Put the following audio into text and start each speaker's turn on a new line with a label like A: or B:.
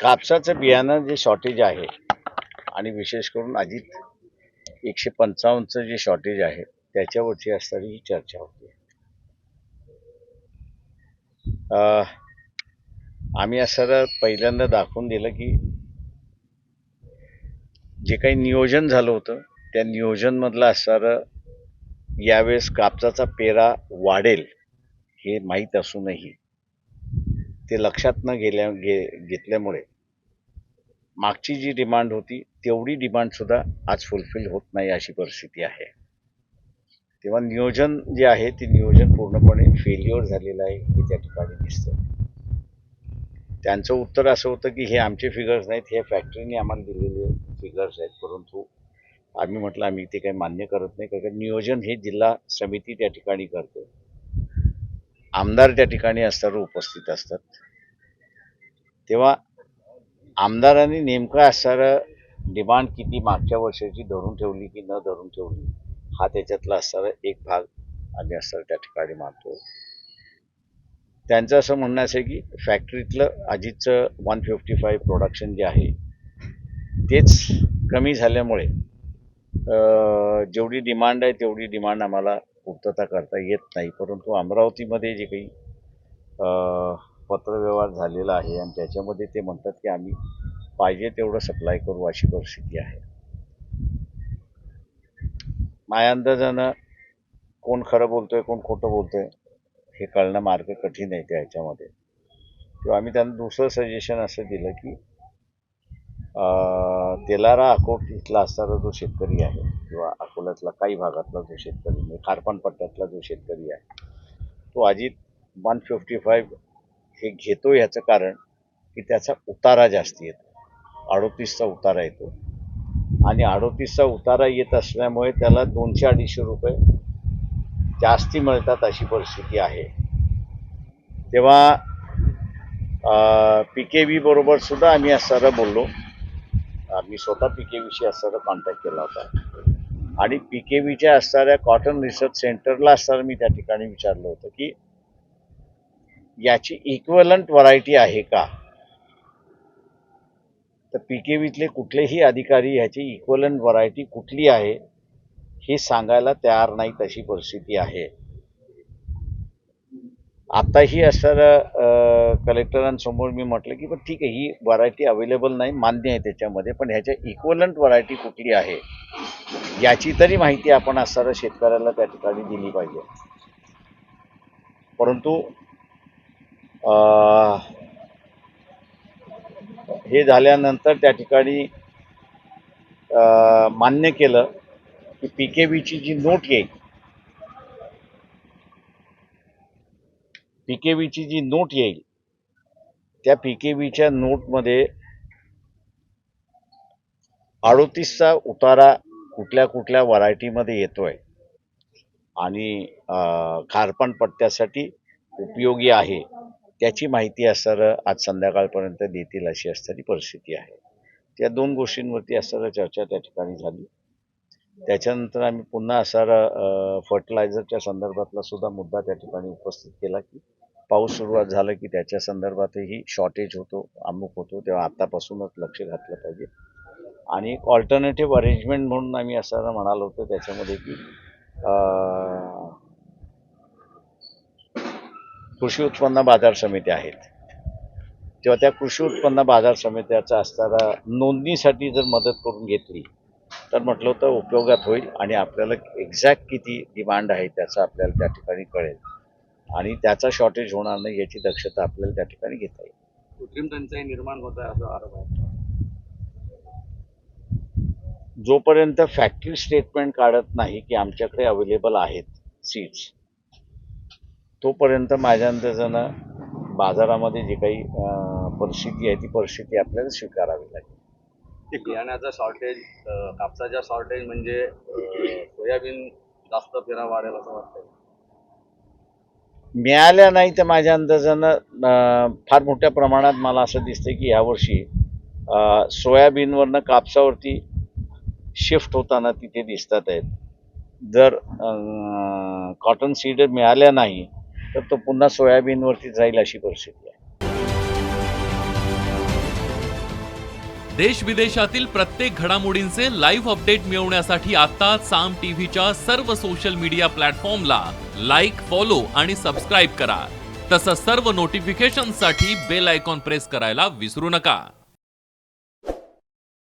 A: कापसाचं बियाणं जे शॉर्टेज आहे आणि विशेष करून अजित एकशे पंचावन्नचं जे शॉर्टेज आहे त्याच्यावरची असणारी ही चर्चा होती. अं, आम्ही असं पहिल्यांदा दाखवून दिलं की जे काही नियोजन झालं होतं त्या नियोजनमधलं असणारं यावेळेस कापसाचा पेरा वाढेल हे माहीत असूनही ते लक्षात न गेल्या गे घेतल्यामुळे मागची जी डिमांड होती तेवढी डिमांडसुद्धा आज फुलफिल होत नाही अशी परिस्थिती आहे. तेव्हा नियोजन जे आहे ते नियोजन पूर्णपणे फेल्युअर झालेलं आहे हे त्या ठिकाणी दिसतं त्यांचं उत्तर असं होतं की हे आमचे फिगर्स नाहीत हे फॅक्टरीने आम्हाला दिलेले फिगर्स आहेत परंतु आम्ही म्हटलं आम्ही ते काही मान्य करत नाही कारण नियोजन हे जिल्हा समिती त्या ठिकाणी करते. आमदार त्या ठिकाणी असतात उपस्थित असतात. तेव्हा आमदारांनी नेमकं असणारं डिमांड किती मागच्या वर्षाची धरून ठेवली की न धरून ठेवली हा त्याच्यातला असणारा एक भाग आम्ही असणार त्या ठिकाणी मानतो. त्यांचं असं म्हणणं असं आहे की फॅक्टरीतलं अजितचं वन फिफ्टी फाईव्ह प्रोडक्शन जे आहे तेच कमी झाल्यामुळे जेवढी डिमांड आहे तेवढी डिमांड आम्हाला पूर्तता करता येत नाही. परंतु अमरावतीमध्ये जे काही पत्रव्यवहार झालेला आहे आणि त्याच्यामध्ये ते म्हणतात की आम्ही पाहिजे तेवढं सप्लाय करू अशी परिस्थिती आहे. माझ्या अंदाजानं कोण खरं बोलतोय कोण खोटं बोलतोय हे कळणं मार्ग कठीण आहे त्या ह्याच्यामध्ये. किंवा आम्ही त्यांना दुसरं सजेशन असं दिलं की तेलारा अकोट इथला असणारा जो शेतकरी आहे किंवा अकोल्यातला काही भागातला जो शेतकरी म्हणजे खारपान पट्ट्यातला जो शेतकरी आहे तो अजित वन फिफ्टी फाईव्ह हे घेतो याचं कारण की त्याचा उतारा जास्ती येतो. अडोतीसचा उतारा येतो. आणि अडोतीसचा उतारा येत असल्यामुळे त्याला दोनशे अडीचशे रुपये जास्ती मिळतात अशी परिस्थिती आहे. तेव्हा पी के व्ही बरोबर सुद्धा आम्ही असणारं बोललो. आम्ही स्वतः पी के व्हीशी असणारा कॉन्टॅक्ट केला होता. आणि पी के व्हीच्या असणाऱ्या कॉटन रिसर्च सेंटरला असणारं मी त्या ठिकाणी विचारलं होतं की याची इक्वलंट व्हरायटी आहे का? तर पी के व्हीतले कुठलेही अधिकारी ह्याची इक्वलंट व्हरायटी कुठली आहे हे सांगायला तयार नाही तशी परिस्थिती आहे. आत्ताही असणाऱ्या कलेक्टरांसमोर मी म्हटलं की पण ठीक आहे ही व्हरायटी अवेलेबल नाही मान्य आहे त्याच्यामध्ये पण ह्याच्या इक्वलंट व्हरायटी कुठली आहे याची तरी माहिती आपण असणाऱ्या शेतकऱ्याला त्या ठिकाणी दिली पाहिजे. परंतु हे झाल्यानंतर त्या ठिकाणी मान्य केलं की पी के व्हीची जी नोट येईल पी के व्हीची जी नोट येईल त्या पी के व्हीच्या नोटमध्ये अडोतीसचा उतारा कुठल्या कुठल्या व्हरायटीमध्ये येतोय आणि खारपण पट्ट्यासाठी उपयोगी आहे. त्याची माहिती असणारं आज संध्याकाळपर्यंत देतील अशी असणारी परिस्थिती आहे. त्या दोन गोष्टींवरती असणारं चर्चा त्या ठिकाणी झाली. त्याच्यानंतर आम्ही पुन्हा असणारा फर्टिलायझरच्या संदर्भातला सुद्धा मुद्दा त्या ठिकाणी उपस्थित केला की पाऊस सुरुवात झाला की त्याच्या संदर्भातही शॉर्टेज होतो अमुक होतो तेव्हा आत्तापासूनच लक्ष घातलं पाहिजे. आणि एक ऑल्टरनेटिव्ह अरेंजमेंट म्हणून आम्ही असं म्हणालो होतो त्याच्यामध्ये की कृषी उत्पन्न बाजार समित्या आहेत. तेव्हा त्या कृषी उत्पन्न बाजार समित्याचा असणारा नोंदणीसाठी जर मदत करून घेतली तर म्हटलं होतं उपयोगात होईल आणि आपल्याला एक्झॅक्ट किती डिमांड आहे त्याचं आपल्याला त्या ठिकाणी कळेल. आणि त्याचा शॉर्टेज होणार नाही याची दक्षता आपल्याला त्या ठिकाणी घेता येईल.
B: कृत्रिम टंचाई निर्माण होत आहे असा आरोप आहे.
A: जोपर्यंत फॅक्टरी स्टेटमेंट काढत नाही की आमच्याकडे अवेलेबल आहेत सीट्स तोपर्यंत माझ्या अंदाजानं बाजारामध्ये जी काही परिस्थिती आहे ती परिस्थिती आपल्याला स्वीकारावी लागेल.
B: बियाण्याचा शॉर्टेज कापसाच्या शॉर्टेज म्हणजे सोयाबीन जास्त फेरा वाढेल असं वाटतंय.
A: मिळाल्या नाही तर माझ्या अंदाजानं फार मोठ्या प्रमाणात मला असं दिसतं की यावर्षी सोयाबीनवरनं कापसावरती शिफ्ट होताना तिथे दिसतात आहेत. जर कॉटन सीड मिळाल्या नाही तर तो पुन्हा सोयाबीनवरती जाईल अशी परिस्थिती आहे.
C: देश विदेशातील प्रत्येक घडामोडींचे लाईव्ह अपडेट मिळवण्यासाठी आता साम टीव्हीच्या सर्व सोशल मीडिया प्लॅटफॉर्मला लाईक फॉलो आणि सबस्क्राईब करा. तसंच सर्व नोटिफिकेशनसाठी बेल आयकॉन प्रेस करायला विसरू नका.